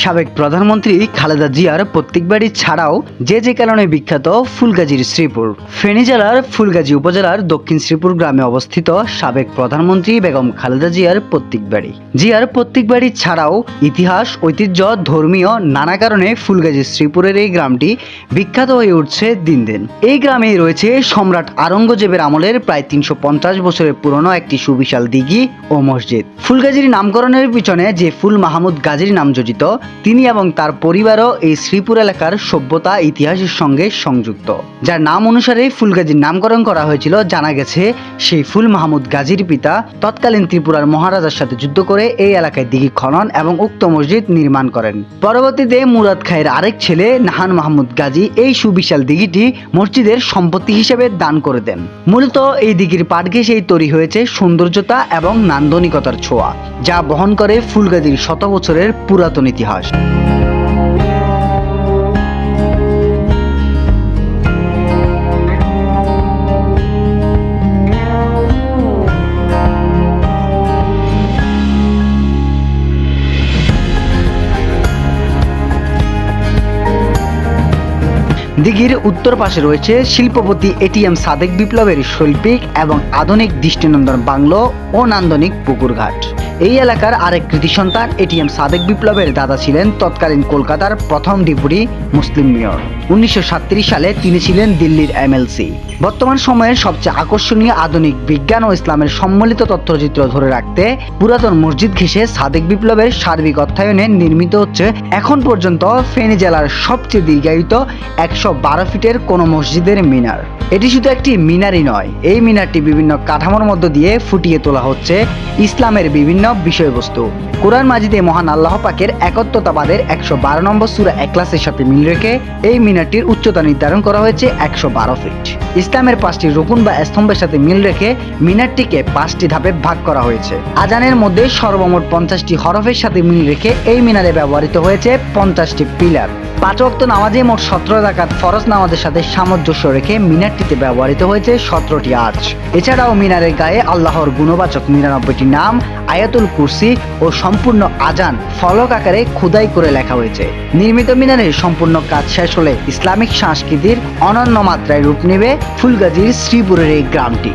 সাবেক প্রধানমন্ত্রী খালেদা জিয়ার প্রত্যেক বাড়ি ছাড়াও যে যে কারণে বিখ্যাত ফুলগাজীর শ্রীপুর। ফেনী জেলার ফুলগাজী উপজেলার দক্ষিণ শ্রীপুর গ্রামে অবস্থিত সাবেক প্রধানমন্ত্রী বেগম খালেদা জিয়ার প্রত্যেক বাড়ি। জিয়ার প্রত্যেক বাড়ি ছাড়াও ইতিহাস, ঐতিহ্য, ধর্মীয় নানা কারণে ফুলগাজী শ্রীপুরের এই গ্রামটি বিখ্যাত হয়ে উঠছে দিন দিন। এই গ্রামেই রয়েছে সম্রাট আরঙ্গজেবের আমলের প্রায় তিনশো পঞ্চাশ বছরের পুরনো একটি সুবিশাল দিঘি ও মসজিদ। ফুলগাজীর নামকরণের পিছনে যে ফুল মাহমুদ গাজীর নাম জড়িত তিনি এবং তার পরিবারও এই শ্রীপুর এলাকার সভ্যতা ইতিহাসের সঙ্গে সংযুক্ত। যার নাম অনুসারে ফুলগাজীর নামকরণ করা হয়েছিল। জানা গেছে, সেই ফুল মাহমুদ গাজীর পিতা তৎকালীন ত্রিপুরার মহারাজার সাথে যুদ্ধ করে এই এলাকায় দিঘি খনন এবং উক্ত মসজিদ নির্মাণ করেন। পরবর্তীতে মুরাদ খায়ের আরেক ছেলে নাহান মাহমুদ গাজী এই সুবিশাল দিঘিটি মসজিদের সম্পত্তি হিসেবে দান করে দেন। মূলত এই দিঘির পাট ঘেঁষেই তৈরি হয়েছে সৌন্দর্যতা এবং নান্দনিকতার ছোঁয়া, যা বহন করে ফুলগাজীর শত বছরের পুরাতন ইতিহাস। দিঘির উত্তর পাশে রয়েছে শিল্পপতি এটিএম সাদেক বিপ্লবের শৈল্পিক এবং আধুনিক দৃষ্টিনন্দন বাংলো ও নান্দনিক পুকুরঘাট। এই এলাকার আরেক কৃতি সন্তান, এটিএম সাদেক বিপ্লবের দাদা ছিলেন তৎকালীন কলকাতার প্রথম ডিপুটি মুসলিম মেয়র। উনিশশো সালে তিনি ছিলেন দিল্লির এমএলসি। বর্তমান সময়ের সবচেয়ে আকর্ষণীয় আধুনিক বিজ্ঞান ও ইসলামের সম্মিলিত তথ্যচিত্র ধরে রাখতে পুরাতন মসজিদ ঘেঁষে সাদেক বিপ্লবের সার্বিক অর্থায়নে নির্মিত হচ্ছে এখন পর্যন্ত ফেনী জেলার সবচেয়ে দীর্ঘায়িত একশো বারো ফিটের কোনো মসজিদের মিনার। এটি শুধু একটি মিনারই নয়, এই মিনারটি বিভিন্ন কাঠামোর মধ্য দিয়ে ফুটিয়ে তোলা হচ্ছে ইসলামের বিভিন্ন বিষয়বস্তু। কোরআন মাজিদে মহান আল্লাহ পাকের একত্বতাবাদের একশো বারো নম্বর সুরা একলাসের সাথে মিল রেখে এই মিনারটির উচ্চতা নির্ধারণ করা হয়েছে একশো বারো ফিট ইসলামের পাঁচটি রুকুন বা স্তম্ভের সাথে মিল রেখে মিনারটিকে পাঁচটি ধাপে ভাগ করা হয়েছে। আজানের মধ্যে সর্বমোট পঞ্চাশটি হরফের সাথে মিল রেখে এই মিনারে ব্যবহৃত হয়েছে পঞ্চাশটি পিলার। পাঁচ ওয়াক্ত নামাজে মোট সতেরো রাকাত ফরজ নামাজের সাথে সামঞ্জস্য রেখে মিনারটিতে ব্যবহৃত হয়েছে সতেরোটি আজ এছাড়াও মিনারের গায়ে আল্লাহর গুণবাচক নিরানব্বইটি নাম, আয়াতুল কুরসি ও সম্পূর্ণ আজান ফলক আকারে খোদাই করে লেখা হয়েছে। নির্মিত মিনারের সম্পূর্ণ কাজ শেষ হলে ইসলামিক সংস্কৃতির অনন্য মাত্রায় রূপ নেবে ফুলগাজীর শ্রীপুরের এই গ্রামটি।